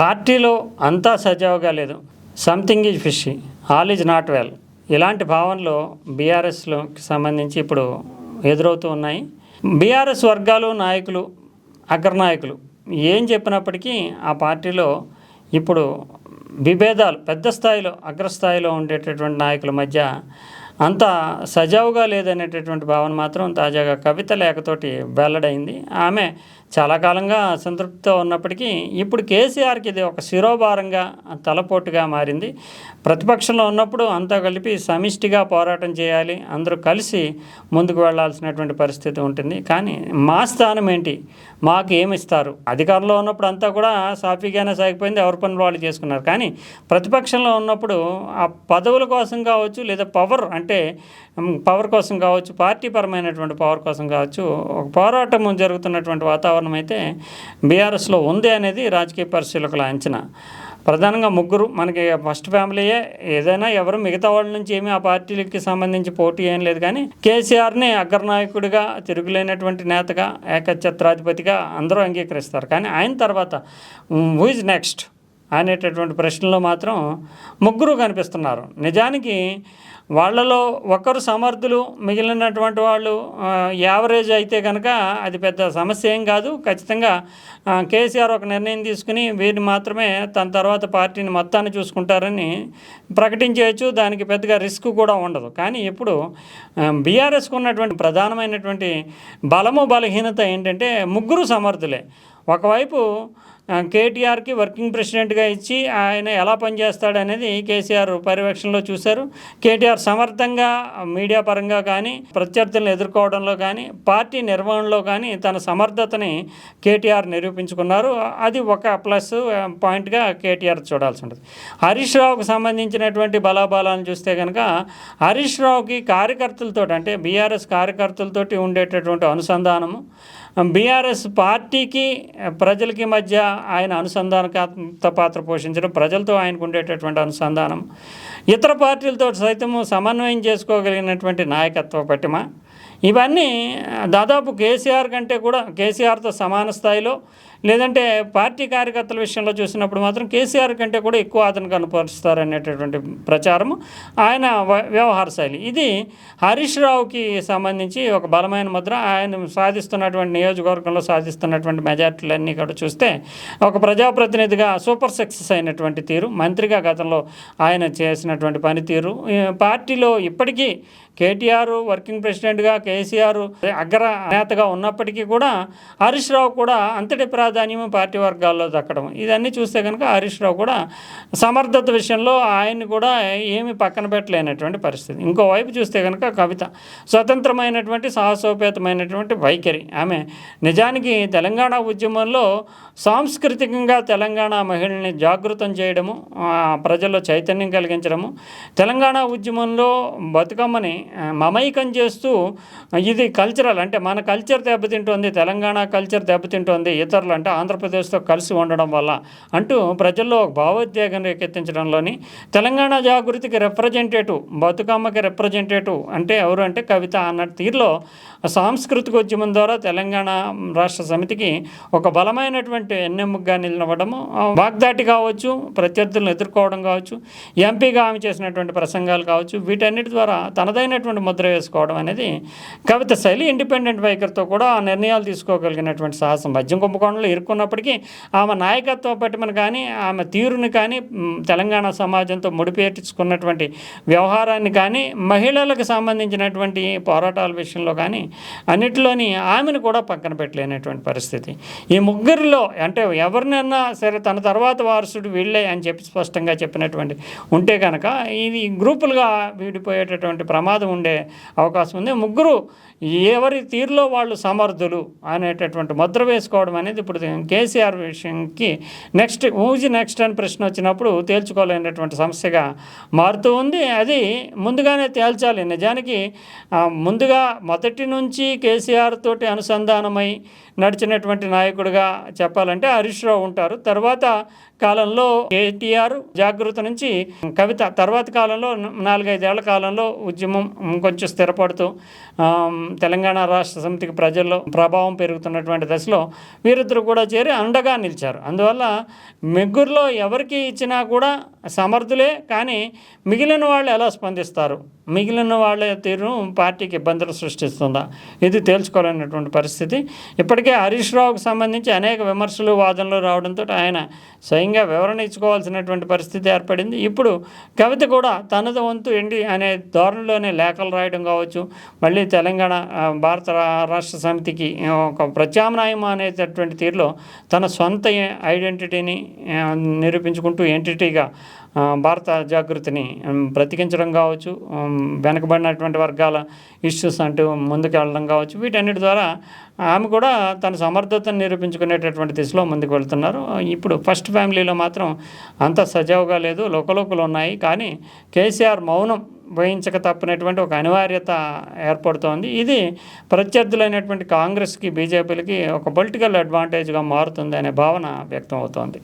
పార్టీలో అంతా సజావుగా లేదు. Something is fishy all is not well ఇలాంటి భావనలు బీఆర్ఎస్లోకి సంబంధించి ఇప్పుడు ఎదురవుతూ ఉన్నాయి. బీఆర్ఎస్ వర్గాలు నాయకులు అగ్రనాయకులు ఏం చెప్పినప్పటికీ ఆ పార్టీలో ఇప్పుడు విభేదాలు పెద్ద స్థాయిలో అగ్రస్థాయిలో ఉండేటటువంటి నాయకుల మధ్య అంత సజావుగా లేదనేటటువంటి భావన మాత్రం తాజాగా కవిత లేఖతోటి వెల్లడైంది. ఆమె చాలా కాలంగా అసంతృప్తితో ఉన్నప్పటికీ ఇప్పుడు కేసీఆర్కి ఇది ఒక శిరోభారంగా తలపోటుగా మారింది. ప్రతిపక్షంలో ఉన్నప్పుడు అంతా కలిపి సమిష్టిగా పోరాటం చేయాలి. అందరూ కలిసి ముందుకు వెళ్ళాల్సినటువంటి పరిస్థితి ఉంటుంది. కానీ మా స్థానం ఏంటి? మాకు ఏమి ఇస్తారు? అధికారంలో ఉన్నప్పుడు అంతా కూడా సాఫీగానే సాగిపోయింది. ఎవరి పనులు వాళ్ళు చేసుకున్నారు. కానీ ప్రతిపక్షంలో ఉన్నప్పుడు ఆ పదవుల కోసం కావచ్చు లేదా పవర్ అంటే పవర్ కోసం కావచ్చు పార్టీ పరమైనటువంటి పవర్ కోసం కావచ్చు ఒక పోరాటం జరుగుతున్నటువంటి వాతావరణం అయితే బీఆర్ఎస్లో ఉంది అనేది రాజకీయ పరిశీలకుల అంచనా. ప్రధానంగా ముగ్గురు మనకి ఫస్ట్ ఫ్యామిలీయే ఏదైనా ఎవరు మిగతా వాళ్ళ నుంచి ఏమీ ఆ పార్టీలకి సంబంధించి పోటీ ఏం లేదు కానీ కేసీఆర్ని అగ్రనాయకుడిగా తిరుగులేనటువంటి నేతగా ఏకఛత్రాధిపతిగా అందరూ అంగీకరిస్తారు. కానీ ఆయన తర్వాత హూ ఇస్ నెక్స్ట్ అనేటటువంటి ప్రశ్నలో మాత్రం ముగ్గురు కనిపిస్తున్నారు. నిజానికి వాళ్ళలో ఒకరు సమర్థులు మిగిలినటువంటి వాళ్ళు యావరేజ్ అయితే కనుక అది పెద్ద సమస్య ఏం కాదు. ఖచ్చితంగా కేసీఆర్ ఒక నిర్ణయం తీసుకుని వీరిని మాత్రమే తన తర్వాత పార్టీని మొత్తాన్ని చూసుకుంటారని ప్రకటించవచ్చు దానికి పెద్దగా రిస్క్ కూడా ఉండదు. కానీ ఇప్పుడు బీఆర్ఎస్కు ఉన్నటువంటి ప్రధానమైనటువంటి బలము బలహీనత ఏంటంటే ముగ్గురు సమర్థులే. ఒకవైపు కేటీఆర్కి వర్కింగ్ ప్రెసిడెంట్గా ఇచ్చి ఆయన ఎలా పనిచేస్తాడు అనేది కేసీఆర్ పర్యవేక్షణలో చూశారు. కేటీఆర్ సమర్థంగా మీడియా పరంగా కానీ ప్రత్యర్థులను ఎదుర్కోవడంలో కానీ పార్టీ నిర్వహణలో కానీ తన సమర్థతని కేటీఆర్ నిరూపించుకున్నారు. అది ఒక ప్లస్ పాయింట్గా కేటీఆర్ చూడాల్సి ఉంటుంది. హరీష్ రావుకు సంబంధించినటువంటి బలాబలాలను చూస్తే కనుక హరీష్ రావుకి కార్యకర్తలతో అంటే బీఆర్ఎస్ కార్యకర్తలతోటి ఉండేటటువంటి అనుసంధానము బీఆర్ఎస్ పార్టీకి ప్రజలకి మధ్య ఆయన అనుసంధానకాత్మక పాత్ర పోషించడం ప్రజలతో ఆయనకు ఉండేటటువంటి అనుసంధానం ఇతర పార్టీలతో సైతము సమన్వయం చేసుకోగలిగినటువంటి నాయకత్వ పటిమ ఇవన్నీ దాదాపు కేసీఆర్ కంటే కూడా కేసీఆర్తో సమాన స్థాయిలో లేదంటే పార్టీ కార్యకర్తల విషయంలో చూసినప్పుడు మాత్రం కేసీఆర్ కంటే కూడా ఎక్కువ అతను కనపరుస్తారనేటటువంటి ప్రచారము ఆయన వ్యవహార శైలి. ఇది హరీష్ రావుకి సంబంధించి ఒక బలమైన ముద్ర. ఆయన సాధిస్తున్నటువంటి నియోజకవర్గంలో సాధిస్తున్నటువంటి మెజార్టీలన్నీ కూడా చూస్తే ఒక ప్రజాప్రతినిధిగా సూపర్ సక్సెస్ అయినటువంటి తీరు. మంత్రిగా గతంలో ఆయన చేసినటువంటి పనితీరు. పార్టీలో ఇప్పటికీ కేటీఆర్ వర్కింగ్ ప్రెసిడెంట్గా కేసీఆర్ అగ్ర నేతగా ఉన్నప్పటికీ కూడా హరీష్ రావు కూడా అంతటి ప్రాధాన్యం పార్టీ వర్గాల్లో దక్కడం. ఇదన్నీ చూస్తే కనుక హరీష్ రావు కూడా సమర్థత విషయంలో ఆయన్ని కూడా ఏమి పక్కన పెట్టలేనటువంటి పరిస్థితి. ఇంకోవైపు చూస్తే కనుక కవిత స్వతంత్రమైనటువంటి సాహసోపేతమైనటువంటి వైఖరి. ఆమె నిజానికి తెలంగాణ ఉద్యమంలో సాంస్కృతికంగా తెలంగాణ మహిళల్ని జాగృతం చేయడము ప్రజల్లో చైతన్యం కలిగించడము తెలంగాణ ఉద్యమంలో బతుకమ్మని మమైకం చేస్తూ ఇది కల్చరల్ అంటే మన కల్చర్ దెబ్బతింటోంది తెలంగాణ కల్చర్ దెబ్బతింటోంది ఇతరులు అంటే ఆంధ్రప్రదేశ్తో కలిసి ఉండడం వల్ల అంటూ ప్రజల్లో ఒక భావోద్వేగం రేకెత్తించడంలోని తెలంగాణ జాగృతికి రిప్రజెంటేటివ్ బతుకమ్మకి రిప్రజెంటేటివ్ అంటే ఎవరు అంటే కవిత అన్న తీరులో సాంస్కృతిక ఉద్యమం ద్వారా తెలంగాణ రాష్ట్ర సమితికి ఒక బలమైనటువంటి ఎన్నెముగ్గా నిలవడము వాగ్దాటి కావచ్చు ప్రత్యర్థులను ఎదుర్కోవడం కావచ్చు ఎంపీగా ఆమె చేసినటువంటి ప్రసంగాలు కావచ్చు వీటన్నిటి ద్వారా తనదైన తనదైనటువంటి ముద్ర వేసుకోవడం అనేది కవిత శైలి ఇండిపెండెంట్ వైఖరితో కూడా ఆ నిర్ణయాలు తీసుకోగలిగినటువంటి సాహసం. మద్యం కుంభకోణంలో ఇరుక్కున్నప్పటికీ ఆమె నాయకత్వ పటిమను కానీ ఆమె తీరుని కానీ తెలంగాణ సమాజంతో ముడిపేర్చుకున్నటువంటి వ్యవహారాన్ని కానీ మహిళలకు సంబంధించినటువంటి పోరాటాల విషయంలో కానీ అన్నిటిలోని ఆమెను కూడా పక్కన పెట్టలేనటువంటి పరిస్థితి. ఈ ముగ్గురిలో అంటే ఎవరినైనా సరే తన తర్వాత వారసుడు వీళ్ళే అని చెప్పి స్పష్టంగా చెప్పినటువంటి ఉంటే కనుక ఇది గ్రూపులుగా విడిపోయేటటువంటి ప్రమాదం ఉండే అవకాశం ఉంది. ముగ్గురు ఎవరి తీరులో వాళ్ళు సమర్థులు అనేటటువంటి ముద్ర వేసుకోవడం అనేది ఇప్పుడు కేసీఆర్ విషయంకి నెక్స్ట్ ఊజి నెక్స్ట్ అని ప్రశ్న వచ్చినప్పుడు తేల్చుకోలేనటువంటి సమస్యగా మారుతూ ఉంది. అది ముందుగానే తేల్చాలి. నిజానికి ముందుగా మొదటి నుంచి కేసీఆర్ తోటి అనుసంధానమై నడిచినటువంటి నాయకుడిగా చెప్పాలంటే హరీష్ రావు ఉంటారు. తర్వాత కాలంలో కేటీఆర్ జాగృత నుంచి కవిత తర్వాత కాలంలో నాలుగైదేళ్ళ కాలంలో ఉద్యమం కొంచెం స్థిరపడుతూ తెలంగాణ రాష్ట్ర సమితికి ప్రజల్లో ప్రభావం పెరుగుతున్నటువంటి దశలో వీరిద్దరు కూడా చేరి అండగా నిలిచారు. అందువల్ల ముగ్గురులో ఎవరికి ఇచ్చినా కూడా సమర్థులే కానీ మిగిలిన వాళ్ళు ఎలా స్పందిస్తారు? మిగిలిన వాళ్ళ తీరును పార్టీకి ఇబ్బందులు సృష్టిస్తుందా? ఇది తేల్చుకోలేనటువంటి పరిస్థితి. ఇప్పటికే హరీష్ రావుకు సంబంధించి అనేక విమర్శలు వాదనలు రావడంతో ఆయన స్వయంగా వివరణ ఇచ్చుకోవాల్సినటువంటి పరిస్థితి ఏర్పడింది. ఇప్పుడు కవిత కూడా తనది వంతు ఎండి అనే ధోరణిలోనే లేఖలు రాయడం కావచ్చు మళ్ళీ తెలంగాణ భారత రాష్ట్ర సమితికి ఒక ప్రత్యామ్నాయం అనేటటువంటి తీరులో తన సొంత ఐడెంటిటీని నిరూపించుకుంటూ ఎంటిటీగా భారత జాగృతిని బ్రతికించడం కావచ్చు వెనకబడినటువంటి వర్గాల ఇష్యూస్ అంటూ ముందుకు వెళ్ళడం కావచ్చు. వీటన్నిటి ద్వారా ఆమె కూడా తన సమర్థతను నిరూపించుకునేటటువంటి దిశలో ముందుకు వెళ్తున్నారు. ఇప్పుడు ఫస్ట్ ఫ్యామిలీలో మాత్రం అంత సజావుగా లేదు లోకలోకలు ఉన్నాయి. కానీ కేసీఆర్ మౌనం వహించక తప్పినటువంటి ఒక అనివార్యత ఏర్పడుతోంది. ఇది ప్రత్యర్థులైనటువంటి కాంగ్రెస్కి బీజేపీలకి ఒక పొలిటికల్ అడ్వాంటేజ్గా మారుతుంది అనే భావన వ్యక్తం అవుతోంది